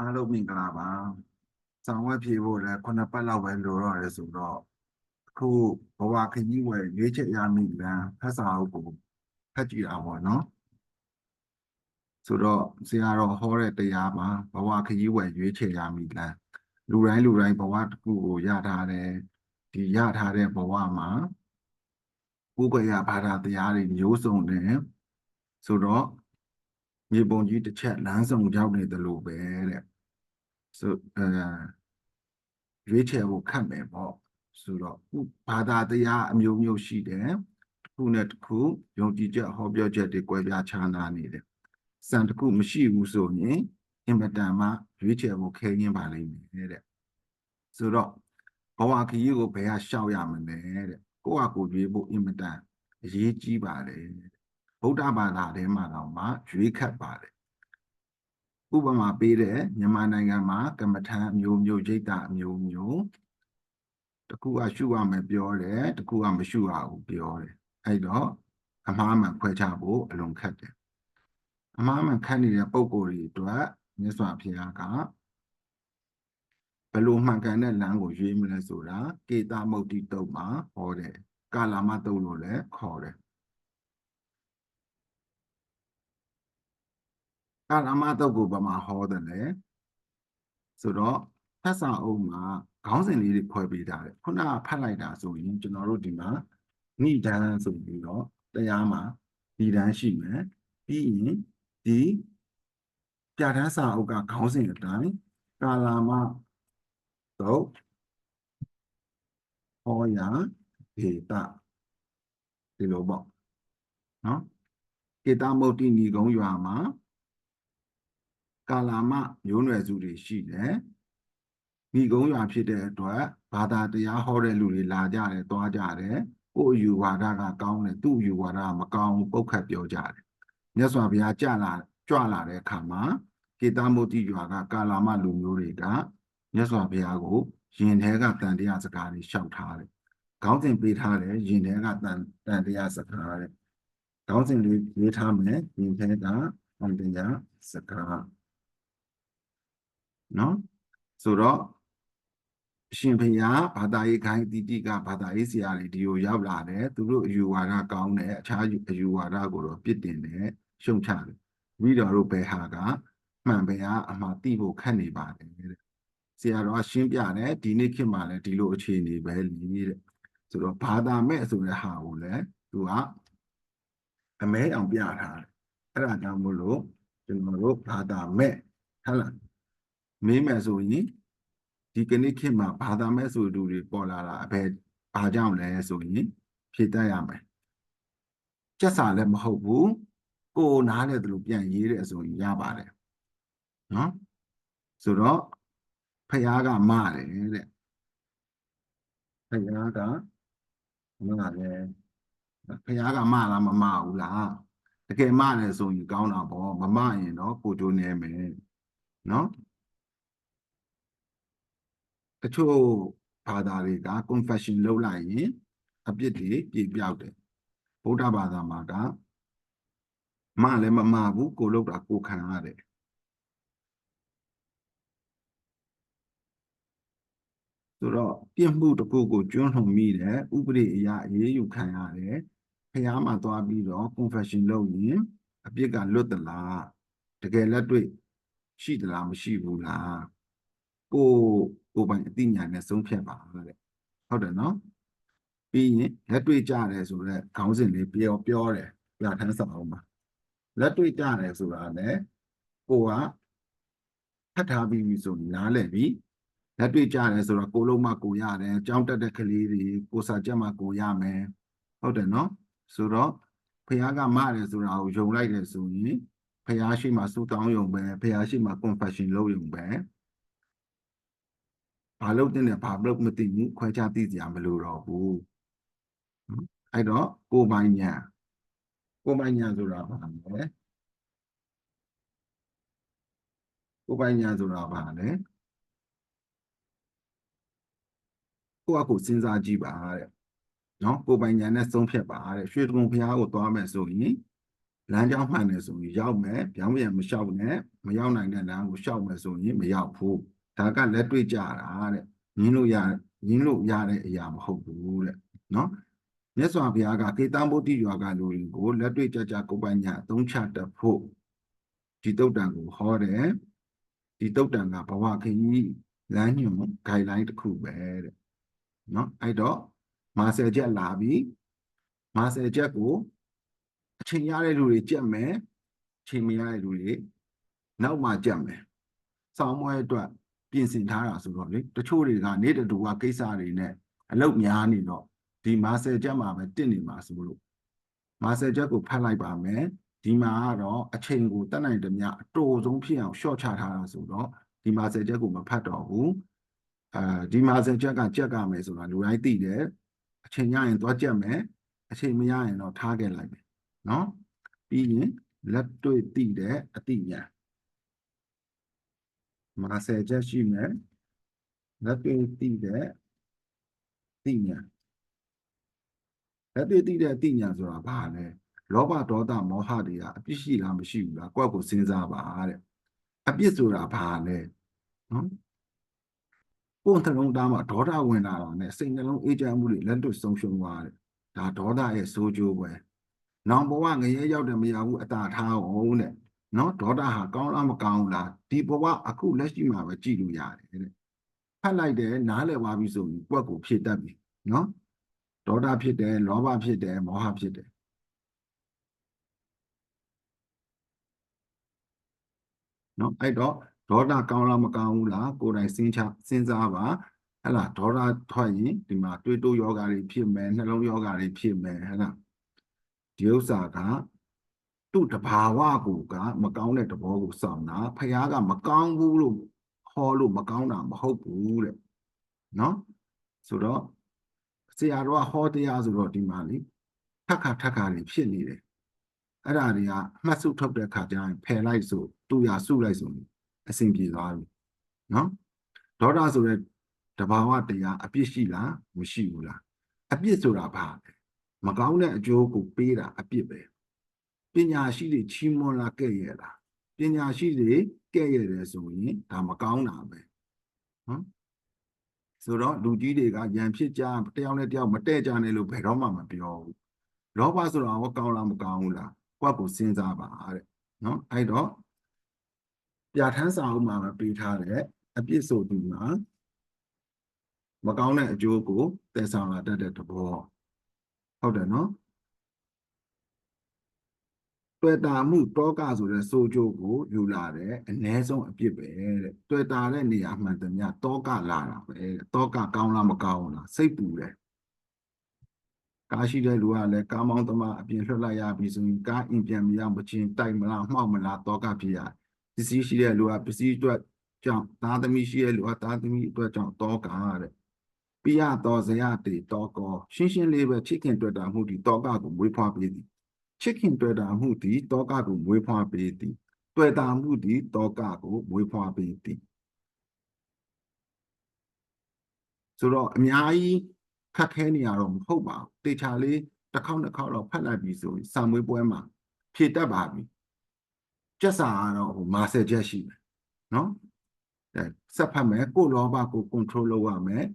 အားလုံးမင်္ဂလာပါ။ဆောင်ဝက်ဖြေဖို့လည်းခုနှစ်ပတ်လောက်ပဲလိုတော့ရဲဆိုတော့အခုဘဝခကြီးဝယ်ရွေးချက်ရမိလမ်းဖတ်စာအုပ်ကိုဖတ်ကြည့်တာပေါ့နော်။ဆိုတော့ဆရာတော်ဟောတဲ့တရားမှာဘဝခကြီးဝယ်ရွေးချက်ရမိလမ်းလူတိုင်းလူတိုင်းဘဝတစ်ခုကိုရထားတယ်ဒီရထားတဲ့ဘဝမှာဥပ္ပယဘာသာတရားတွေမျိုးစုံတယ်ဆိုတော့မြေပုံကြီးတစ်ချက်လမ်းဆောင်ရောက်နေတယ်လို့ပဲတဲ့ ဆိုအဲရွေးချယ်ဖို့ခတ်မယ်ပေါ့ဆိုတော့ဥဘာသာတရားအမျိုးမျိုးရှိတယ်တစ်ခုနဲ့တစ်ခုယုံကြည်ချက်ဟောပြောချက်တွေကွဲပြားခြားနားနေတယ်စံတစ်ခုမရှိဘူးဆိုရင်အင်မတန်မှရွေးချယ်ဖို့ခဲရင်းပါလိမ့်မယ်တဲ့ဆိုတော့ဘဝခရီးကိုဘယ်ဟာရှောက်ရမလဲတဲ့ကိုယ့်ဟာကိုယ်ရွေးဖို့အင်မတန်အရေးကြီးပါတယ်ဗုဒ္ဓဘာသာထဲမှာတော့မှရွေးခတ်ပါတယ် ဥပမာပေးတဲ့မြန်မာနိုင်ငံမှာကမ္မထံအမျိုးမျိုးရိတ်တာအမျိုးမျိုးတခုကရှုရမယ်ပြောတယ်တခုကမရှုရဘူးပြောတယ်အဲ့တော့အမှားမှန်ခွဲခြားဖို့အလွန်ခက်တယ်အမှားမှန်ခတ်နေတဲ့ပုံကိုယ်တွေအတွက်မြတ်စွာဘုရားကဘယ်လိုမှန်ကန်တဲ့လမ်းကိုရွေးမလဲဆိုတာကေသမုတ်တိတုတ်မှာဟောတယ်ကာလမတုတ်လို့လည်းခေါ်တယ် ကာလမတုတ်ကိုဘာမှဟောတယ်လဲဆိုတော့ဖတ်စာအုပ်မှာခေါင်းစဉ်လေးတွေဖွဲ့ပေးထားတယ်ခုနကဖတ်လိုက်တာဆိုရင်ကျွန်တော်တို့ဒီမှာဏိဒန်းဆိုပြီးတော့တရားမှာဒီဒန်းရှိမယ်ပြီးရင်ဒီပြဋ္ဌာန်းစာအုပ်ကခေါင်းစဉ်အတိုင်းကာလမတုတ်ဟောရာဒေတာဒီလိုပေါ့နော်ကေတမုတ်တိဏီကုံရွာမှာ ကာလာမမျိုးနွယ်စုတွေရှိတယ်ဏီကုံရွာဖြစ်တဲ့အတွက်ဘာသာတရားဟောတဲ့လူတွေလာကြတယ်တွားကြတယ်ကိုယ်အယူဝါဒကကောင်းတယ်သူ့အယူဝါဒကမကောင်းဘူးပုတ်ခတ်ပြောကြတယ်မြတ်စွာဘုရားကြလာကြွလာတဲ့အခါမှာကေတမုတ်တိရွာကကာလာမလူမျိုးတွေကမြတ်စွာဘုရားကိုယင်ထဲကတန်တရားစကားတွေရှောက်ထားတယ်ခေါင်းစဉ်ပေးထားတယ်ယင်ထဲကတန်တန်တရားစကားတဲ့ခေါင်းစဉ်လေးရေးထားမယ်ယင်ထဲကတန်တရားစကား နော်ဆိုတော့အရှင်ဘုရားဘာသာရေးခိုင်းတိတိကဘာသာရေးဆရာတွေဒီကိုရောက်လာတယ်သူတို့အယူဝါဒကောင်းတယ်အခြားအယူဝါဒကိုတော့ပြစ်တင်တယ်ရှုံချတယ်ပြီးတော့တို့ဘယ်ဟာကမှန်ဘယ်ဟာအမှားသိဖို့ခက်နေပါတယ်တဲ့ဆရာတော်ကရှင်းပြတယ်ဒီနေ့ခေတ်မှာလည်းဒီလိုအခြေအနေပဲလीတဲ့ဆိုတော့ဘာသာမဲ့ဆိုတဲ့ဟာကိုလည်းသူကအမဲအောင်ပြထားတယ်အဲ့ဒါကြောင့်မို့လို့ကျွန်တော်တို့ဘာသာမဲ့ဟုတ်လား မင်းမဲ့ဆိုရင်ဒီကနေ့ခေတ်မှာဘာသာမဲ့ဆိုသူတွေပေါ်လာတာအဘယ်ဘာကြောင့်လဲဆိုရင်ဖြေတတ်ရမယ်ကျက်စာလည်းမဟုတ်ဘူးကိုယ်နားလည်းသူလိုပြန်ရေးတယ်ဆိုရင်ရပါတယ်နော်ဆိုတော့ဖယားကမတယ်တဲ့ဖယားကမတယ်ဖယားကမလားမမဘူးလားတကယ်မတယ်ဆိုရင်ကောင်းတာပေါ့မမရင်တော့ကိုကျိုးနေမယ်နော် တချို့ဘာသာတွေက confession လုပ်လိုက်ရင်အပြစ်တွေပြေပြောက်တယ်ဗုဒ္ဓဘာသာမှာကမလည်းမမဘူးကိုလုပ်တာကိုခံရတယ်ဆိုတော့ပြစ်မှုတစ်ခုကိုကျွမ်းထုံမိတယ်ဥပဒေအရာအေးအေးယူခံရတယ်ဖះမှာသွားပြီးတော့ confession လုပ်ရင်အပြစ်ကလွတ်သလားတကယ်လက်တွေ့ရှိသလားမရှိဘူးလားကို ကိုပိုင်အသိဉာဏ်နဲ့ဆုံးဖြတ်ပါတဲ့ဟုတ်တယ်နော်ပြီးရင်လက်တွေ့ကြတယ်ဆိုတော့ခေါင်းစဉ်လေးပြောပြောတယ်ပြဋ္ဌာန်းစာအုပ်မှာလက်တွေ့ကြတယ်ဆိုတာလည်းကိုကဖတ်ထားပြီးပြီဆိုရင်နားလည်ပြီလက်တွေ့ကြတယ်ဆိုတော့ကိုလုံးမကိုရတယ်ကြောင်းတက်တဲ့ကလေးတွေကိုစာချက်မှကိုရမယ်ဟုတ်တယ်နော်ဆိုတော့ဖះကမတယ်ဆိုတာကိုယုံလိုက်တယ်ဆိုရင်ဖះရှိမှစူတောင်းယုံပဲဖះရှိမှ confession လုပ်ယုံပဲ ဘာလို့တင်တယ်ဘာလို့မသိဘူးခွဲခြားသိစရာမလိုတော့ဘူးအဲ့တော့ကိုပိုင်ညာကိုပိုင်ညာဆိုတာဘာလဲကိုပိုင်ညာဆိုတာဘာလဲကိုယ့်အကိုစဉ်းစားကြည့်ပါတဲ့နော်ကိုပိုင်ညာနဲ့ဆုံးဖြတ်ပါတဲ့ရွှေတကုံဖျားကိုသွားမယ်ဆိုရင်လမ်းကြောင်းမှန်တယ်ဆိုရင်ရောက်မယ်ပြောင်းပြန်မလျှောက်နဲ့မရောက်နိုင်တဲ့လမ်းကိုလျှောက်မယ်ဆိုရင်မရောက်ဘူး ဒါကလက်တွေ့ကြတာတဲ့ညင်းလို့ရညင်းလို့ရတဲ့အရာမဟုတ်ဘူးတဲ့နော်မြတ်စွာဘုရားကကေတံဗုဒ္ဓရွာကလူတွေကိုလက်တွေ့ကြကြကိုယ်ပိုင်ညာအသုံးချတတ်ဖို့ဒီတုတ်တန်ကိုဟောတယ်ဒီတုတ်တန်ကဘဝခရီးလမ်းညွှန် guideline တစ်ခုပဲတဲ့နော်အဲ့တော့မာဆယ်ချက်လာပြီးမာဆယ်ချက်ကိုအချိန်ရတဲ့လူတွေကြက်မယ်အချိန်မရတဲ့လူတွေနောက်မှကြက်မယ်ဆောင်းမွဲအတွက် ပြင်ဆင်ထားတာဆိုတော့လေတချို့တွေကနေ့တတူကကိစ္စတွေနဲ့အလုပ်များနေတော့ဒီမာဆယ်ချက်မှာပဲတင့်နေမှာဆိုလို့မာဆယ်ချက်ကိုဖတ်လိုက်ပါမယ်ဒီမှာကတော့အချိန်ကိုတက်နိုင်သမျှအတိုဆုံးဖြစ်အောင်ရှော့ချထားတာဆိုတော့ဒီမာဆယ်ချက်ကိုမဖတ်တော့ဘူးအဲဒီမာဆယ်ချက်ကကြက်ကမယ်ဆိုတာလူတိုင်းသိတယ်အချိန်ရရင်သွားကြက်မယ်အချိန်မရရင်တော့ထားခဲ့လိုက်မယ်နော်ပြီးရင်လက်တွေ့သိတဲ့အသိဉာဏ် မာဆယ်ချက်ရှိမယ်လက်တွေ့သိတဲ့အသိဉာဏ်လက်တွေ့သိတဲ့အသိဉာဏ်ဆိုတာဘာလဲလောဘဒေါသမောဟတွေကအပြစ်ရှိလားမရှိဘူးလားကိုယ့်ကိုယ်စဉ်းစားပါတဲ့အပြစ်ဆိုတာဘာလဲနော်ကိုယ်နှလုံးသားမှာဒေါသဝင်လာတာနဲ့စိတ်နှလုံးအေးချမ်းမှုတွေလက်တွေ့ဆုံးရှုံးသွားတယ်ဒါဒေါသရဲ့စိုးကျိုးပဲနောင်ဘဝငရဲရောက်တယ်မရဘူးအတာထားအောင်တဲ့ နော်ဒေါသဟာကောင်းလားမကောင်းဘူးလားဒီဘဝအခုလက်ရှိမှာပဲကြည့်လို့ရတယ်တဲ့ဖတ်လိုက်တယ်နားလည်သွားပြီဆိုရင်ကိုယ့်ကိုဖြည့်တတ်ပြီနော်ဒေါသဖြစ်တယ်လောဘဖြစ်တယ်မောဟဖြစ်တယ်နော်အဲ့တော့ဒေါသကောင်းလားမကောင်းဘူးလားကိုယ်တိုင်စဉ်းချစဉ်းစားပါဟဲ့လားဒေါသထွက်ရင်ဒီမှာတွေးတိုးယောဂါတွေဖြစ်မယ်နှလုံးယောဂါတွေဖြစ်မယ်ဟဲ့လားဒီဥစ္စာက သူ့တဘာဝကိုကမကောင်းတဲ့တဘောကိုစောင့်တာဖះကမကောင်းဘူးလို့ဟောလို့မကောင်းတာမဟုတ်ဘူးတဲ့နော်ဆိုတော့ဆရာတော်ကဟောတရားဆိုတော့ဒီမှာလေထက်ခါထက်ခါတွေဖြစ်နေတယ်အဲ့ဒါတွေကအမှတ်စုထုတ်တဲ့ခါကျရင်ဖယ်လိုက်ဆိုတူရစုလိုက်ဆိုရင်အဆင်ပြေသွားပြီနော်ဒေါသဆိုတဲ့တဘာဝတရားအပြစ်ရှိလားမရှိဘူးလားအပြစ်ဆိုတာဘာလဲမကောင်းတဲ့အကျိုးကိုပေးတာအပြစ်ပဲ ပညာရှိတွေချီးမွမ်းလာခဲ့ရလားပညာရှိတွေကဲ့ရတယ်ဆိုရင်ဒါမကောင်းတာပဲနော်ဆိုတော့လူကြီးတွေကရန်ဖြစ်ကြတယောက်နဲ့တယောက်မတည့်ကြနဲ့လို့ဘယ်တော့မှမပြောဘူးလောဘဆိုတာဟောကောင်းလားမကောင်းဘူးလားကိုယ့်ကိုစဉ်းစားပါတဲ့နော်အဲ့တော့ပြဋ္ဌာန်းစာအုပ်မှာပေးထားတဲ့အပြစ်ဆိုသူမှာမကောင်းတဲ့အကျိုးကိုတည်ဆောင်လာတတ်တဲ့သဘောဟုတ်တယ်နော် တွေ့တာမှုတောကဆိုတဲ့စိုးကြိုးကိုယူလာတယ်အ ਨੇ ဆုံးအပြစ်ပဲတဲ့တွေ့တာတဲ့နေရာမှန်သမျှတောကလာတာပဲတောကကောင်းလားမကောင်းလားစိတ်ပူတယ်ကားရှိတဲ့လူကလည်းကားမောင်းသမားအပြင်လွှတ်လိုက်ရပြီဆိုရင်ကားအင်ပြန်မရမချင်းတိုက်မလားမှောက်မလားတောကဖြစ်ရပစ္စည်းရှိတဲ့လူကပစ္စည်းအတွက်ကြောင့်သားသမီးရှိတဲ့လူကသားသမီးအတွက်ကြောင့်တောကတဲ့ပိယတော်ဇယတေတောကောရှင်းရှင်းလေးပဲချစ်ခင်တွေ့တာမှုဒီတောကကိုမွေးဖွားပေးသည် ချစ်ခင်တွေ့တာမှုဒီတောကကိုမွေးဖွားပေးသည်တွေ့တာမှုဒီတောကကိုမွေးဖွားပေးသည်ဆိုတော့အများကြီးခက်ခဲနေရတော့မဟုတ်ပါဘူးတေချာလေးတစ်ခေါက်တစ်ခေါက်တော့ဖတ်လိုက်ပြီဆိုရင်စာမွေးပွဲမှာဖြည့်တတ်ပါပြီကျက်စာကတော့ဟိုမာဆယ်ချက်ရှိမယ်နော်အဲဆက်ဖတ်မယ်ကိုလောဘကို control လုပ်ရမယ်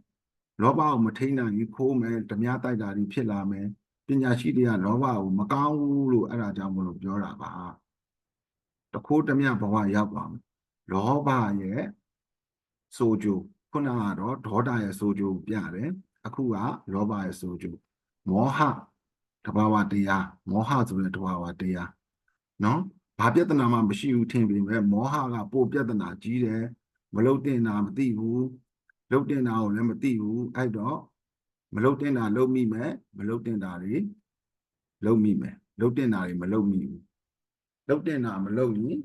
လောဘကိုမထိန်းနိုင်ရင်ခိုးမယ်ဓမြတိုက်တာတွေဖြစ်လာမယ်ပ ညာရှိတွေကလောဘကိုမကောင်းဘူးလို့အဲ့ဒါကြောင့်မလို့ပြောတာပါတခိုးဓမြဘဝရောက်သွားမယ်လောဘရဲ့ဆိုကြခုနကတော့ဒေါသရဲ့ဆိုကြပြတယ်အခုကလောဘရဲ့ဆိုကြမောဟတဘာဝတရားမောဟဆိုတဲ့တဘာဝတရားနော်ဘာပြဿနာမှမရှိဘူးထင်ပေမဲ့မောဟကပိုပြဿနာကြီးတယ်မလုတ်တင်တာမသိဘူးလုတ်တင်တာကိုလည်းမသိဘူးအဲ့တော့ မလုတ်တင်တာလုတ်မိမယ်မလုတ်တင်တာတွေလုတ်မိမယ်လုတ်တင်တာတွေမလုတ်မိဘူးလုတ်တင်တာမလုတ်ရင်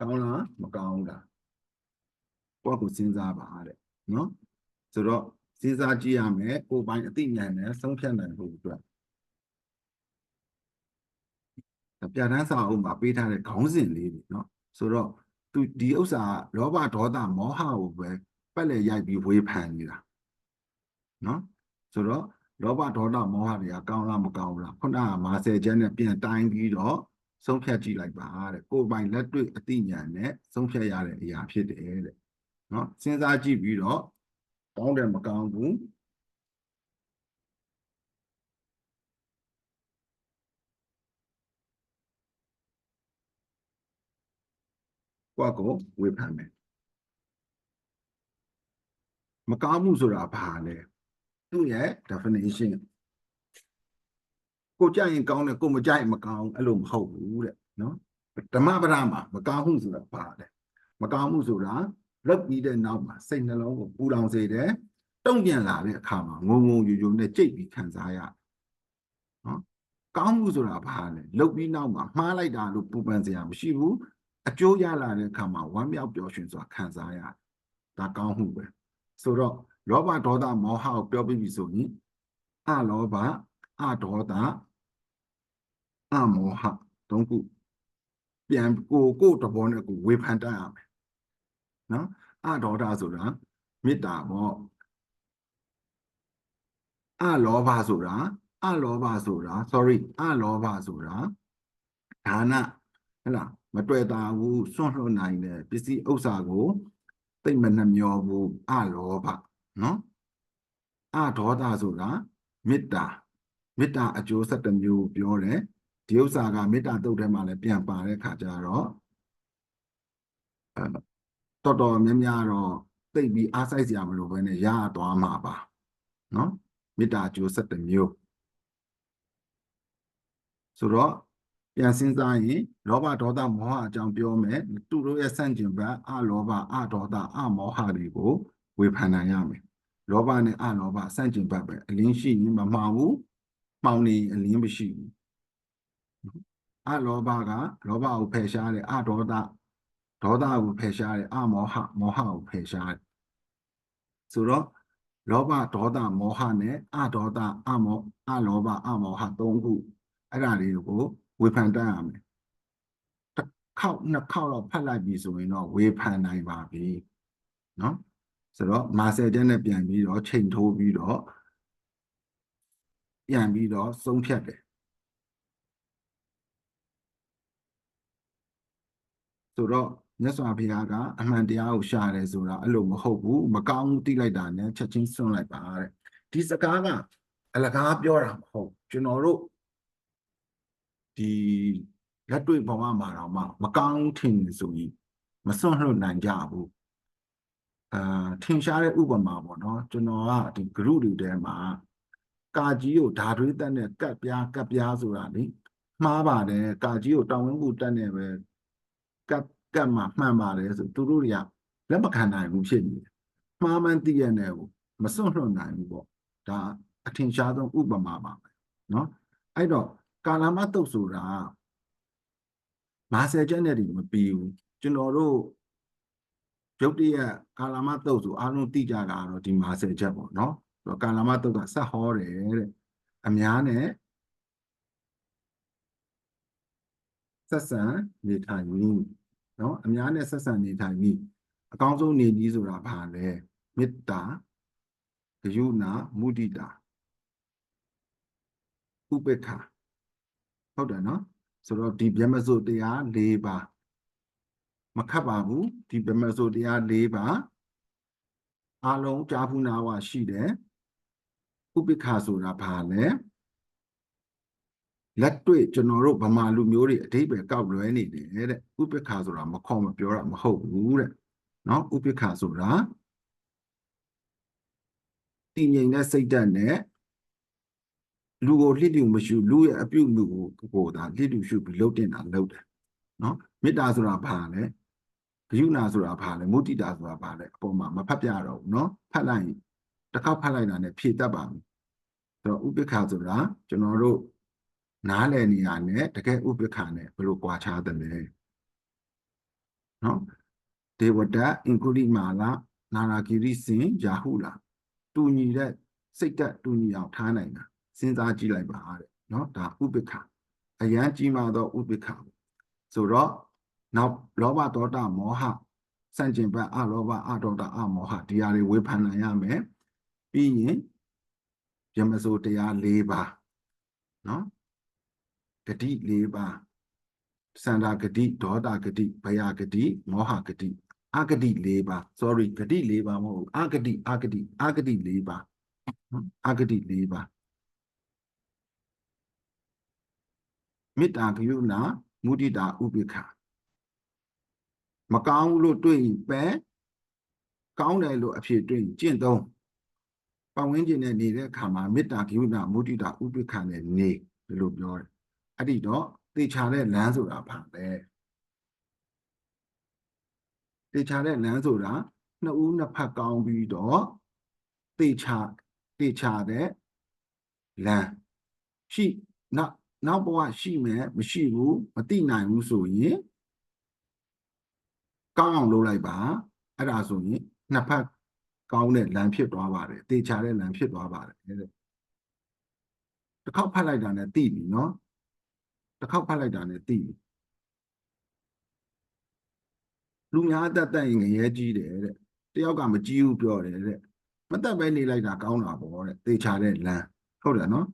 ကောင်းလားမကောင်းလားကိုယ့်ကိုစဉ်းစားပါတဲ့နော်ဆိုတော့စဉ်းစားကြည့်ရမယ်ကိုယ်ပိုင်အသိဉာဏ်နဲ့ဆုံးဖြတ်နိုင်ဖို့အတွက်ပြဋ္ဌာန်းစာအုပ်မှာပေးထားတဲ့ခေါင်းစဉ်လေးတွေနော်ဆိုတော့သူဒီဥစ္စာလောဘဒေါသမောဟကိုပဲ က်လည်ရိုက်ပြီးဝေဖန်နေတာနော်ဆိုတော့လောဘဒေါသမောဟတွေကကောင်းလားမကောင်းဘူးလားခုနက50ချက်နဲ့ပြန်တိုင်းပြီးတော့ဆုံးဖြတ်ကြည့်လိုက်ပါတဲ့ကိုယ်ပိုင်လက်တွေ့အသိဉာဏ်နဲ့ဆုံးဖြတ်ရတဲ့အရာဖြစ်တယ်တဲ့နော်စဉ်းစားကြည့်ပြီးတော့ကောင်းတယ်မကောင်းဘူးကိုယ့်ကိုဝေဖန်မယ် မကောင်းမှုဆိုတာဘာလဲသူ့ရဲ့ definition ကိုကြိုက်ရင်ကောင်းတယ်ကိုမကြိုက်ရင်မကောင်းအဲ့လိုမဟုတ်ဘူးတဲ့နော်ဓမ္မပဒမှာမကောင်းမှုဆိုတာဘာလဲမကောင်းမှုဆိုတာလောက်ပြီးတဲ့နောက်မှာစိတ်နှလုံးကိုပူလောင်စေတယ်တုံ့ပြန်လာတဲ့အခါမှာငုံငုံယူယူနဲ့ကြိတ်ပြီးခံစားရတယ်နော်ကောင်းမှုဆိုတာဘာလဲလောက်ပြီးနောက်မှာမှားလိုက်တာလို့ပူပန်စရာမရှိဘူးအကျိုးရလာတဲ့အခါမှာဝမ်းမြောက်ပျော်ရွှင်စွာခံစားရတယ်။ဒါကောင်းမှုပဲ။ ဆိုတော့လောဘဒေါသမောဟကိုပြောပြပြီဆိုရင်အလောဘအဒေါသအမောဟတုံးခုပြန်ကိုကိုတဘောနဲ့ကိုဝေဖန်တတ်ရမယ်။နော်အဒေါသဆိုတာမေတ္တာပေါ့အလောဘဆိုတာအလောဘဆိုတာ sorry အလောဘဆိုတာဒါနဟဲ့လားမတွေ့တာဘူးစွန့်လွတ်နိုင်တဲ့ပစ္စည်းဥစ္စာကို သိမ့်မနှမျောဘူးအလောဘနော်အဒေါသဆိုတာမေတ္တာမေတ္တာအကျိုး7မျိုးပြောတယ်ဒီဥစ္စာကမေတ္တာတုတ်ထဲမှာလည်းပြန်ပါတဲ့ခါကျတော့အဲတော်တော်များများတော့သိပ်ပြီးအားစိုက်စရာမလိုဘဲနဲ့ရသွားမှာပါနော်မေတ္တာအကျိုး7မျိုးဆိုတော့ ပြန်စဉ်းစားရင်လောဘဒေါသမောဟအကြောင်းပြောမယ်သူတို့ရဲ့ဆန့်ကျင်ဘက်အလောဘအဒေါသအမောဟတွေကိုဝေဖန်နိုင်ရမယ်လောဘနဲ့အလောဘဆန့်ကျင်ဘက်ပဲအလင်းရှိရင်မမှားဘူးမှောင်နေအလင်းမရှိဘူးအလောဘကလောဘကိုဖယ်ရှားတယ်အဒေါသဒေါသကိုဖယ်ရှားတယ်အမောဟမောဟကိုဖယ်ရှားတယ်ဆိုတော့လောဘဒေါသမောဟနဲ့အဒေါသအမောအလောဘအမောဟသုံးခုအဲ့ဒါလေးကို ဝေဖန်တတ်ရမယ်တစ်ခေါက်နှစ်ခေါက်တော့ဖတ်လိုက်ပြီဆိုရင်တော့ဝေဖန်နိုင်ပါပြီနော်ဆိုတော့မာဆယ်ချက်နဲ့ပြန်ပြီးတော့ချိန်ထိုးပြီးတော့ပြန်ပြီးတော့ဆုံးဖြတ်တယ်ဆိုတော့မြတ်စွာဘုရားကအမှန်တရားကိုရှာတယ်ဆိုတာအဲ့လိုမဟုတ်ဘူးမကောင်းဘူးသိလိုက်တာနဲ့ချက်ချင်းစွန့်လိုက်ပါတဲ့ဒီစကားကအလကားပြောတာမဟုတ်ကျွန်တော်တို့ ဒီလက်တွေ့ဘဝမှာတော့မှမကောင်းထင်နေဆိုရင်မစွန့်လွတ်နိုင်ကြဘူးအာထင်ရှားတဲ့ဥပမာပေါ့နော်ကျွန်တော်ကဒီ group တွေထဲမှာကာကြီးကိုဓာတွေးတက်နဲ့ကတ်ပြားကတ်ပြားဆိုတာလေမှားပါတယ်ကာကြီးကိုတောင်းဝင်းမှုတက်နဲ့ပဲကတ်ကတ်မှမှန်ပါတယ်ဆိုသူတို့တွေကလက်မခံနိုင်ဘူးဖြစ်နေတယ်မှားမှန်းသိရတဲ့ကိုမစွန့်လွတ်နိုင်ဘူးပေါ့ဒါအထင်ရှားဆုံးဥပမာပါပဲเนาะအဲ့တော့ ကာလမတုတ်ဆိုတာမာဆယ်ချက်နဲ့ဒီမပြီးဘူးကျွန်တော်တို့ရုပ်တရက်ကာလမတုတ်ဆိုအားလုံးသိကြတာကတော့ဒီမာဆယ်ချက်ပေါ့နော်ဆိုတော့ကာလမတုတ်ကဆက်ဟောတယ်တဲ့အများနဲ့ဆက်ဆံနေထိုင်ပြီးနော်အများနဲ့ဆက်ဆံနေထိုင်ပြီးအကောင်းဆုံးနေပြီးဆိုတာဘာလဲမေတ္တာဂယုဏမုဒိတာဥပေက္ခ ဟုတ်တယ်နော်ဆိုတော့ဒီဗြဟ္မစို့တရား၄ပါးမခတ်ပါဘူးဒီဗြဟ္မစို့တရား၄ပါးအလုံးကြားဖူးနာဝရှိတယ်ဥပိ္ပခာဆိုတာဘာလဲလက်တွေ့ကျွန်တော်တို့ဗမာလူမျိုးတွေအဓိပ္ပာယ်ကောက်လွဲနေတယ်တဲ့ဥပိ္ပခာဆိုတာမခေါ်မပြောတာမဟုတ်ဘူးတဲ့နော်ဥပိ္ပခာဆိုတာတည်ငြိမ်တဲ့စိတ်ဓာတ်နဲ့ လူကိုလှစ်တူမရှုလူရဲ့အပြုမှုကိုကိုယ်သာလှစ်တူရှုပြီးလှုပ်တင်တာလှုပ်တယ်နော်မေတ္တာဆိုတာဘာလဲဂယုဏဆိုတာဘာလဲမုဒိတာဆိုတာဘာလဲအပေါ်မှာမဖတ်ပြတော့ဘူးနော်ဖတ်လိုက်ရင်တစ်ခေါက်ဖတ်လိုက်တာနဲ့ဖြည့်တတ်ပါမယ်ဆိုတော့ဥပိ္ပခာဆိုတာကျွန်တော်တို့နားလည်နေရနဲ့တကယ်ဥပိ္ပခာနဲ့ဘယ်လိုကြွားချတယ်လဲနော်ဒေဝတအင်ကုလိမာလာနာရာဂိရိစင်ယာဟုလာတူညီတဲ့စိတ်တက်တူညီအောင်ထားနိုင်တာ စဉ်းစားကြည့်လိုက်ပါတဲ့เนาะဒါဥပိ္ပခအယံကြီးမာသောဥပိ္ပခဆိုတော့နောက်လောဘဒေါသမောဟစန့်ကျင်ဘက်အလောဘအဒေါသအမောဟဒီဟာတွေဝေဖန်နိုင်ရမယ်ပြီးရင်ယ မစိုးတရား၄ပါးနော်ဂတိ၄ပါးစန္ဒာဂတိဒေါတာဂတိဘယဂတိမောဟဂတိအဂတိ၄ပါး sorry ဂတိ၄ပါးမဟုတ်ဘူးအဂတိအဂတိအဂတိ၄ပါးနော်အဂတိ၄ပါး မေတ္တာကရုဏာမုဒိတာဥပိ္ပခာမကောင်းဘူးလို့တွေ့ရင်ပဲကောင်းတယ်လို့အဖြစ်တွေ့ရင်ကျင့်သုံးပတ်ဝန်းကျင်နဲ့နေတဲ့အခါမှာမေတ္တာကရုဏာမုဒိတာဥပိ္ပခာနဲ့နေဒီလိုပြောတယ်အဲ့ဒီတော့တေချာတဲ့လမ်းဆိုတာဘာလဲတေချာတဲ့လမ်းဆိုတာနှစ်ဦးနှစ်ဖက်ကောင်းပြီးတော့တေချာတေချာတဲ့လမ်းရှိနောက် နောက်ဘဝရှိမယ်မရှိဘူးမသိနိုင်ဘူးဆိုရင်ကောင်းအောင်လုပ်လိုက်ပါအဲ့ဒါဆိုရင်နှစ်ဖက်ကောင်းတဲ့လမ်းဖြစ်သွားပါတယ်တေချာတဲ့လမ်းဖြစ်သွားပါတယ်တဲ့တစ်ခေါက်ဖတ်လိုက်တာနဲ့သိပြီနော်တစ်ခေါက်ဖတ်လိုက်တာနဲ့သိပြီလူများအသက်သက်ရင်ငရဲကြီးတယ်တဲ့တယောက်ကမကြီးဘူးပြောတယ်တဲ့မသက်ပဲနေလိုက်တာကောင်းတာပေါ့တဲ့တေချာတဲ့လမ်းဟုတ်တယ်နော်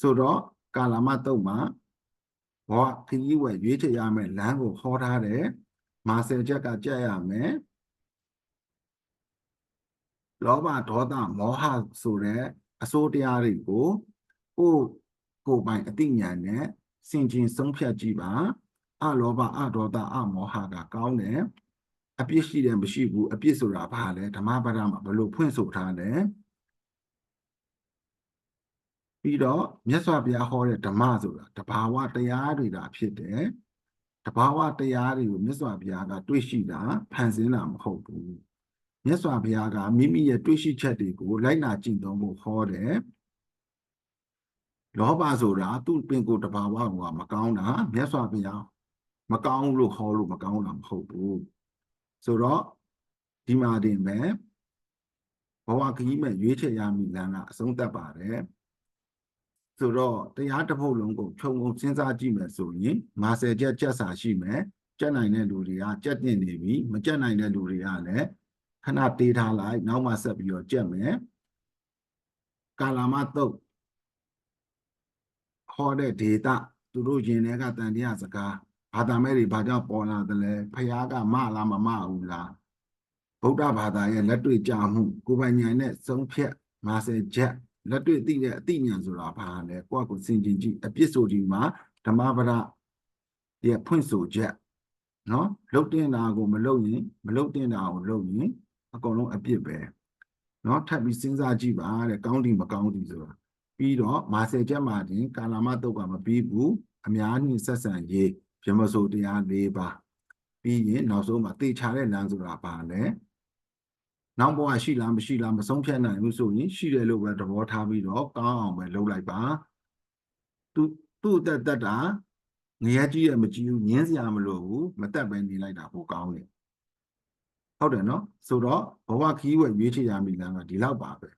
ဆိုတော့ ကာလမတုတ်မှာဘောခကြီးဝယ်ရွေးချယ်ရမယ်လမ်းကိုဟောထားတယ်မာဆယ်ချက်ကကြက်ရမယ်လောဘဒေါသမောဟဆိုတဲ့အစိုးတရားတွေကိုကိုယ်ကိုယ်ပိုင်အသိဉာဏ်နဲ့စင်ကျင်ဆုံးဖြတ်ကြည့်ပါအလောဘအဒေါသအမောဟကကောင်းတယ်အပြစ်ရှိတယ်မရှိဘူးအပြစ်ဆိုတာဘာလဲဓမ္မပဒမှာဘယ်လိုဖွင့်ဆိုထားလဲ ပြီးတော့မြတ်စွာဘုရားဟောတဲ့ဓမ္မဆိုတာတဘာဝတရားတွေတာဖြစ်တယ်တဘာဝတရားတွေကိုမြတ်စွာဘုရားကတွေ့ရှိတာဖန်ဆင်းတာမဟုတ်ဘူးမြတ်စွာဘုရားကမိမိရဲ့တွေ့ရှိချက်တွေကိုလိုက်နာကျင့်သုံးဖို့ဟောတယ်လောဘဆိုတာသူ့ပင်ကိုယ်တဘာဝကမကောင်းတာမြတ်စွာဘုရားမကောင်းလို့ဟောလို့မကောင်းတာမဟုတ်ဘူးဆိုတော့ဒီမှာတင်ပဲဘဝခကြီးမဲ့ရွေးချယ်ရမည်လမ်းကအဆုံးသတ်ပါတယ် ဆိုတော့တရားတစ်ပုဒ်လုံးကိုခြုံငုံစဉ်းစားကြည့်မယ်ဆိုရင်မာဆယ်ချက်ကြက်စာရှိမယ်ကြက်နိုင်တဲ့လူတွေကကြက်တင်နေပြီမကြက်နိုင်တဲ့လူတွေကလည်းခဏတေးထားလိုက်နောက်မှဆက်ပြီးတော့ကြက်မယ်ကာလာမတုတ်ဟောတဲ့ဒေတာသူတို့ယင်တွေကတန်တရားစကားဘာသာမဲတွေဘာကြောင့်ပေါ်လာတယ်လဲဖះကမလားမမဘူးလားဗုဒ္ဓဘာသာရဲ့လက်တွေ့ကြမှုကိုယ်ပိုင်ဉာဏ်နဲ့ဆုံးဖြတ်မာဆယ်ချက် လက်တွေ့သိတဲ့အသိဉာဏ်ဆိုတာဘာလဲကိုယ့်ကိုစင်ကျင်ကြည့်အပြစ်ဆိုဒီမှာဓမ္မပဒရဲ့ဖွင့်ဆိုချက်နော်လုတ်တင်တာကိုမလုတ်ရင်မလုတ်တင်တာကိုလုတ်ရင်အကုန်လုံးအပြစ်ပဲနော်ထပ်ပြီးစဉ်းစားကြည့်ပါတဲ့ကောင်းတယ်မကောင်းတယ်ဆိုတာပြီးတော့မာဆယ်ချက်မှာတင်ကာလာမတုတ်ကမပြီးဘူးအများကြီးဆက်ဆံရေးပြမစိုးတရား၄ပါးပြီးရင်နောက်ဆုံးမှာတေချာတဲ့လမ်းဆိုတာဘာလဲ နောက်ဘဝရှိလားမရှိလားမဆုံးဖြတ်နိုင်ဘူးဆိုရင်ရှိတယ်လို့ပဲသဘောထားပြီးတော့ကောင်းအောင်ပဲလုပ်လိုက်ပါသူသူ့အသက်သက်တာငရဲကြီးရမကြည့်ဘူးညင်းစရာမလိုဘူးမတက်ပဲနေလိုက်တာပိုကောင်းတယ်ဟုတ်တယ်နော်ဆိုတော့ဘဝခီးဝယ်ရွေးချယ်ရမိလားကဒီလောက်ပါပဲ